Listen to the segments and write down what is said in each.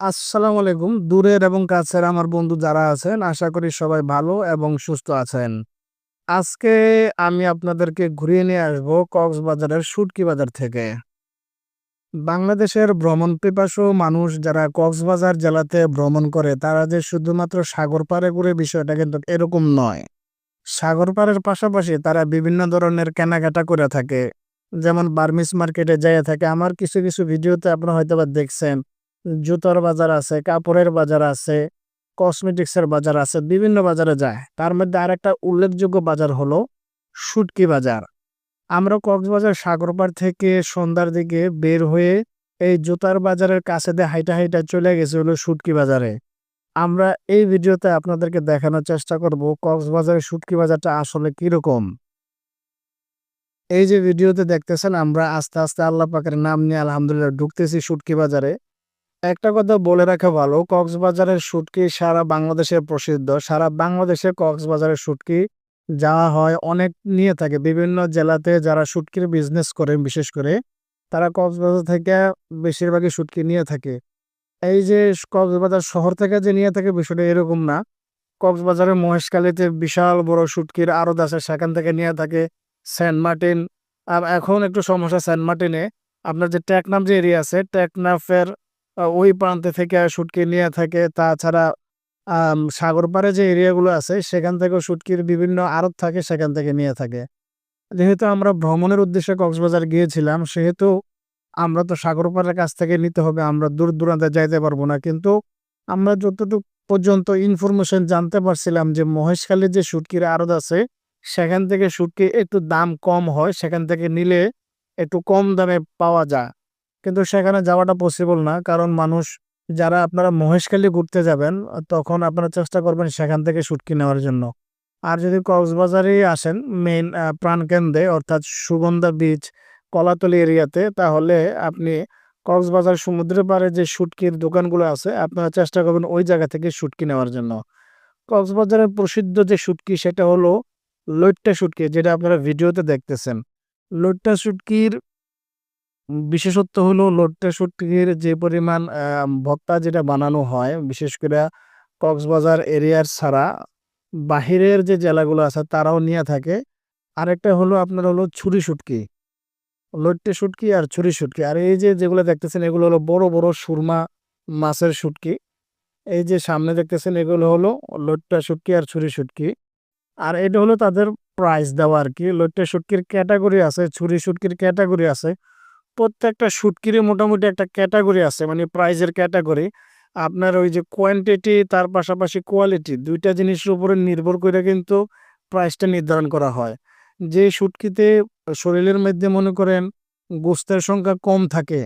আসসালামু আলাইকুম। দূরের এবং কাছের আমার বন্ধু যারা আছেন, আশা করি সবাই ভালো এবং সুস্থ আছেন। আজকে আমি আপনাদেরকে ঘুরিয়ে নিয়ে আসব কক্সবাজারের সুটকি বাজার থেকে। বাংলাদেশের ভ্রমণ পিপাসু মানুষ যারা কক্সবাজার জেলাতে ভ্রমণ করে, তারা যে শুধুমাত্র সাগর পাড়ে ঘুরে বিষয়টা কিন্তু এরকম নয়। সাগর পাড়ের পাশাপাশি তারা বিভিন্ন ধরনের কেনাকাটা করে থাকে। যেমন বার্মিস মার্কেটে যাইয়া থাকে। আমার কিছু, কিছু ভিডিওতে আপনারা হয়তোবা দেখছেন। জুতার বাজার আছে, কাপড়ের বাজার আছে, কসমেটিক্সের বাজার আছে, বিভিন্ন বাজারে যায়। তার মধ্যে আরেকটা উল্লেখযোগ্য বাজার হলো শুটকি বাজার। আমরা কক্সবাজার সাগর পাড় থেকে সন্ধ্যার দিকে বের হয়ে এই জুতার বাজারের কাছে দিয়ে হাইটা, হাইটা চলে গেছি হলো শুটকি বাজারে। আমরা এই ভিডিওতে আপনাদেরকে দেখানোর চেষ্টা করব কক্সবাজারের শুটকি বাজারটা আসলে কীরকম। এই যে ভিডিওতে দেখতেছেন আমরা আস্তে, আস্তে আল্লাহ পাকের নাম নিয়ে আলহামদুলিল্লাহ ঢুকতেছি শুটকি বাজারে। একটা কথা বলে রাখা ভালো, কক্সবাজারের শুটকি সারা বাংলাদেশে প্রসিদ্ধ। সারা বাংলাদেশে কক্সবাজারের শুটকি যাওয়া হয়, অনেক নিয়ে থাকে। বিভিন্ন জেলাতে যারা শুটকির বিজনেস করে বিশেষ করে, তারা কক্সবাজার থেকে বেশিরভাগই শুটকি নিয়ে থাকে। এই যে কক্সবাজার শহর থেকে যে নিয়ে থাকে বিষয়টা এরকম না। কক্সবাজারের মহেশখালীতে বিশাল বড় শুটকির আড়ত আছে, সেখান থেকে নিয়ে থাকে। সেন্ট মার্টিন, আর এখন একটু সমস্যা সেন্ট মার্টিনে। আপনার যে টেকনাফ যে এরিয়া আছে, টেকনাফের ওই প্রান্তে থেকে শুটকি নিয়ে থাকে। তাছাড়া সাগর পাড়ে যে এরিয়াগুলো আছে, সেখান থেকেও শুটকির বিভিন্ন আড়ত থাকে, সেখান থেকে নিয়ে থাকে। যেহেতু আমরা ভ্রমণের উদ্দেশ্যে কক্সবাজার গিয়েছিলাম, সেহেতু আমরা তো সাগর পাড়ের কাছ থেকে নিতে হবে। আমরা দূর দূরান্তে যাইতে পারব না। কিন্তু আমরা যতটুক পর্যন্ত ইনফরমেশন জানতে পারছিলাম যে মহেশখালীর যে শুটকির আড়ত আছে, সেখান থেকে শুটকি একটু দাম কম হয়। সেখান থেকে নিলে একটু কম দামে পাওয়া যায়। কিন্তু সেখানে যাওয়াটা পসিবল না। কারণ মানুষ যারা আপনারা মহেশখালী ঘুরতে যাবেন, তখন আপনারা চেষ্টা করবেন সেখান থেকে শুটকি নেওয়ার জন্য। আর যদি কক্সবাজারেই আসেন মেইন প্রাণকেন্দ্রে অর্থাৎ সুগন্ধা বিচ, কলাতলি এরিয়াতে, তাহলে আপনি কক্সবাজার সমুদ্রের পাড়ে যে শুটকির দোকানগুলো আছে, আপনারা চেষ্টা করবেন ওই জায়গা থেকে শুটকি নেওয়ার জন্য। কক্সবাজারের প্রসিদ্ধ যে শুটকি সেটা হলো লইট্টা শুটকি, যেটা আপনারা ভিডিওতে দেখতেছেন। লইট্টা শুটকির বিশেষত্ব হলো লইট্টা শুটকির যে পরিমাণ আ ভর্তা যেটা বানানো হয়, বিশেষ করে কক্সবাজার এরিয়ার ছাড়া বাহিরের যে জেলাগুলো আছে তারাও নিয়ে থাকে। আরেকটা হলো আপনার হলো ছুরি শুটকি। লইট্টা শুটকি আর ছুরি শুটকি। আর এই যে যেগুলো দেখতেছেন এগুলো হলো বড়, বড় সুরমা মাছের শুটকি। এই যে সামনে দেখতেছেন এগুলো হলো লইট্টা শুটকি আর ছুরি শুটকি। আর এটা হলো তাদের প্রাইস দেওয়া আর কি লইট্টা শুটকির ক্যাটাগরি আছে, ছুরি শুটকির ক্যাটাগরি আছে। প্রত্যেকটা শুটকিরই মোটামুটি একটা ক্যাটাগরি আছে, মানে প্রাইজের ক্যাটাগরি আপনার ওই যে কোয়ান্টিটি তার পাশাপাশি কোয়ালিটি দুইটা জিনিসের উপরে নির্ভর করে কিন্তু প্রাইসটা নির্ধারণ করা হয়। যে শুটকিতে শরীরের মধ্যে মনে করেন গোস্তের সংখ্যা কম থাকে,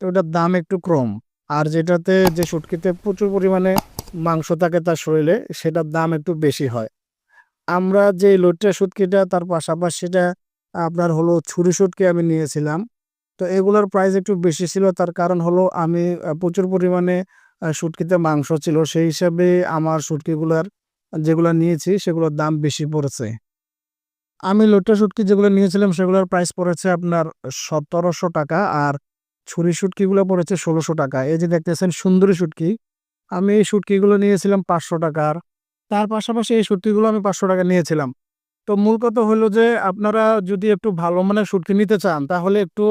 তো ওটার দাম একটু কম। আর যেটাতে যে শুটকিতে প্রচুর পরিমাণে মাংস থাকে তার শরীরে, সেটার দাম একটু বেশি হয়। আমরা যে লইট্টা শুটকিটা তার পাশাপাশিটা আপনার হলো ছুরি শুটকি আমি নিয়েছিলাম। তো এগুলোর প্রাইস একটু বেশি ছিল। তার কারণ হলো আমি প্রচুর পরিমাণে শুটকিতে মাংস ছিল। সেই হিসাবে আমার শুটকিগুলার যেগুলা নিয়েছি সেগুলোর দাম বেশি পড়েছে। আমি লোটা শুটকি যেগুলো নিয়েছিলাম সেগুলোর প্রাইস পড়েছে আপনার ৳১৭০০ আর ছুরি শুটকিগুলো পড়েছে ৳১৬০০। এই যে দেখতেছেন সুন্দরী শুটকি, আমি এই শুটকিগুলো নিয়েছিলাম পাঁচশো টাকার তার পাশাপাশি এই শুটকিগুলো আমি ৳৫০০ নিয়েছিলাম। তো মূল কথা হলো যে আপনারা যদি একটু ভালো মানের শুটকি নিতে চান, তাহলে একটু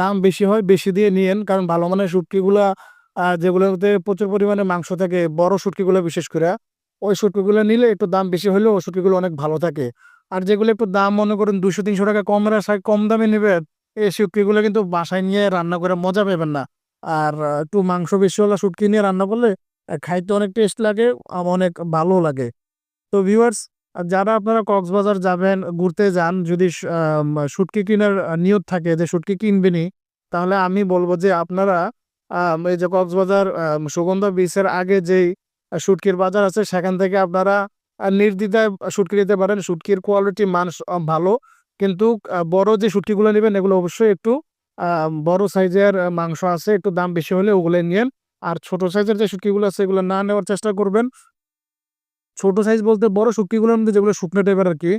দাম বেশি হয়, বেশি দিয়ে নিয়েন। কারণ ভালো মানের শুটকিগুলা যেগুলোতে প্রচুর পরিমাণে মাংস থাকে, বড় শুটকিগুলো বিশেষ করে ওই শুটকিগুলো নিলে একটু দাম বেশি হলেও ওই শুটকিগুলো অনেক ভালো থাকে। আর যেগুলো একটু দাম মনে করেন ৳২০০-৩০০ কম আশায় কম দামে নিবেন, এই শুটকিগুলো কিন্তু বাসায় নিয়ে রান্না করে মজা পাবেন না। আর একটু মাংস বেশিওয়ালা শুটকি নিয়ে রান্না করলে খাইতে অনেক টেস্ট লাগে, অনেক ভালো লাগে। তো ভিউয়ার্স যারা আপনারা কক্সবাজার যাবেন, ঘুরতে যান, যদি শুটকি কিনার নিয়ত থাকে যে শুটকি কিনবেনই, তাহলে আমি বলব যে আপনারা এই যে কক্সবাজার সুগন্ধা বিচের আগে যেই শুটকির বাজার আছে, সেখান থেকে আপনারা নির্দ্বিধায় শুটকি নিতে পারেন। শুটকির কোয়ালিটি মান ভালো। কিন্তু বড় যে শুটকিগুলো নেবেন এগুলো অবশ্যই একটু বড় সাইজের মাংস আছে, একটু দাম বেশি হলে ওগুলাই নিয়েন। আর ছোট সাইজের যে শুটকিগুলো আছে এগুলো না নেওয়ার চেষ্টা করবেন। ছোট সাইজ বলতে বড় শুটকিগুলোর মধ্যে যেগুলো শুকনো টাইপের আর কি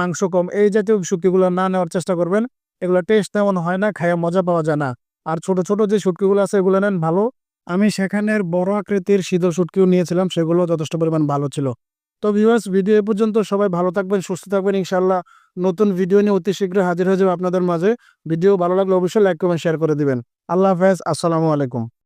মাংস কম, এই জাতীয় শুটকিগুলো না নেওয়ার চেষ্টা করবেন। এগুলো টেস্ট তেমন হয় না, খাইয়া মজা পাওয়া যায় না। আর ছোট, ছোট যে শুটকিগুলো আছে এগুলো নেন ভালো। আমি সেখানের বড় আকৃতির শীতল শুটকিও নিয়েছিলাম সেগুলো যথেষ্ট পরিমাণ ভালো ছিল তো ভিউয়ার্স ভিডিও এ পর্যন্ত সবাই ভালো থাকবেন সুস্থ থাকবেন ইনশাল্লাহ নতুন ভিডিও নিয়ে অতি শীঘ্রই হাজির হয়ে যাবে আপনাদের মাঝে ভিডিও ভালো লাগলে অবশ্যই লাইক কমেন্ট শেয়ার করে দিবেন আল্লাহ হাফেজ আসসালামু আলাইকুম